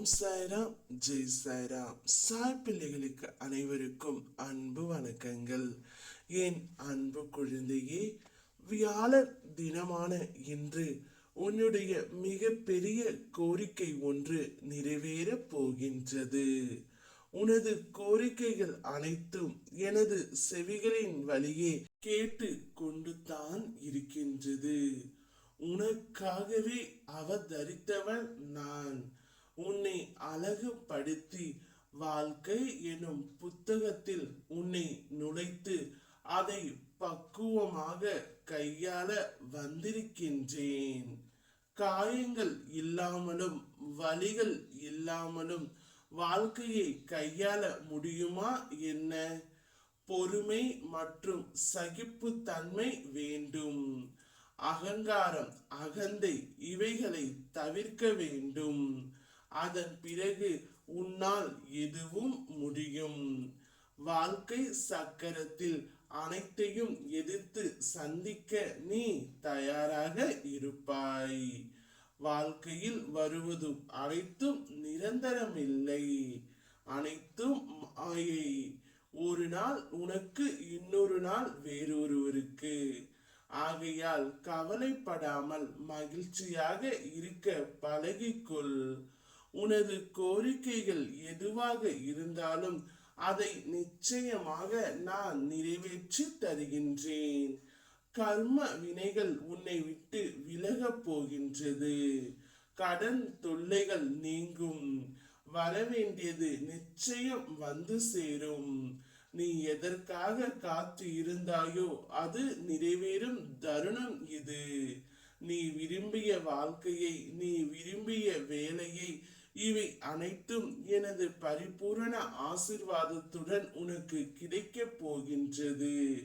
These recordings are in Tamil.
ஓம் சாய்ராம் ஜெய் சாய்ராம். சாய் பிள்ளைகளுக்கு அனைவருக்கும் அன்பு வணக்கங்கள். என் அன்பு குழந்தையே வியாழன் தினமான இன்று உன்னுடைய மிக பெரிய கோரிக்கை ஒன்று நிறைவேறப் போகின்றது. உனது கோரிக்கைகள் அனைத்தும் எனது செவிகளின் வழியே கேட்டு கொண்டு தான் இருக்கின்றது. உனக்காகவே அவதரித்தவன் நான். உன்னை அழகுபடுத்தி வாழ்க்கை எனும் புத்தகத்தில் உன்னை நுழைத்து அதை பக்குவமாக கையாள வந்திருக்கின்றேன். காயங்கள் இல்லாமலும் வலிகள் இல்லாமலும் வாழ்க்கையை கையாள முடியுமா என்ன? பொறுமை மற்றும் சகிப்புத்தன்மை வேண்டும். அகங்காரம் அகந்தை இவைகளை தவிர்க்க வேண்டும். அதன் பிறகு உன்னால் எதுவும் முடியும். வாழ்க்கை சக்கரத்தில் அனைத்தையும் எதிர்த்து சந்திக்க நீ தயாராக இருப்பாய். வாழ்க்கையில் வருவதும் அனைத்தும் நிரந்தரமில்லை. அனைத்தும் மாயை. ஒரு நாள் உனக்கு இன்னொரு நாள் வேறொருவருக்கு. ஆகையால் கவலைப்படாமல் மகிழ்ச்சியாக இருக்க பழகிக்கொள். உனது கோரிக்கைகள் எதுவாக இருந்தாலும் அதை நிச்சயமாக நான் நிறைவேற்றி தருகின்றேன். கர்ம வினைகள் உன்னை விட்டு விலகப் போகின்றது. கடன் தொல்லைகள் நீங்கும். வரவேண்டியது நிச்சயம் வந்து சேரும். நீ எதற்காக காத்து இருந்தாயோ அது நிறைவேறும் தருணம் இது. நீ விரும்பிய வாழ்க்கையை நீ விரும்பிய வேலையை இவை அனைத்தும் எனது பரிபூரண ஆசிர்வாதத்துடன் உனக்கு கிடைக்கப் போகின்றது.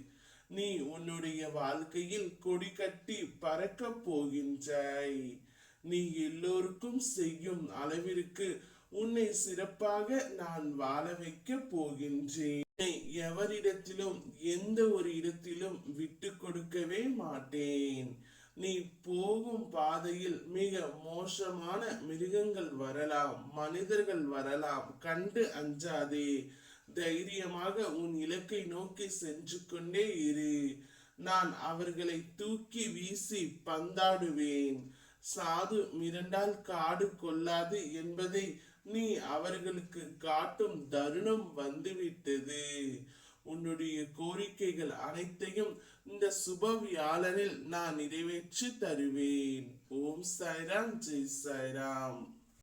நீ உன்னுடைய வாழ்க்கையில் கொடி கட்டி பறக்கப் போகின்றாய். நீ எல்லோருக்கும் செய்யும் அளவிற்கு உன்னை சிறப்பாக நான் வாழ வைக்க போகின்றேன். எவரிடத்திலும் எந்த ஒரு இடத்திலும் விட்டு கொடுக்கவே மாட்டேன். நீ போகும் பாதையில் மிக மோசமான மிருகங்கள் வரலாம் மனிதர்கள் வரலாம். கண்டு அஞ்சாதே. தைரியமாக உன் இலக்கை நோக்கி சென்று கொண்டே இரு. நான் அவர்களை தூக்கி வீசி பந்தாடுவேன். சாது மிரண்டால் காடு கொள்ளாது என்பதை நீ அவர்களுக்கு காட்டும் தருணம் வந்துவிட்டது. உன்னுடைய கோரிக்கைகள் அனைத்தையும் இந்த சுப வியாழனில் நான் நிறைவேற்றி தருவேன். ஓம் சாய்ராம். ஜெய் சாய்ராம்.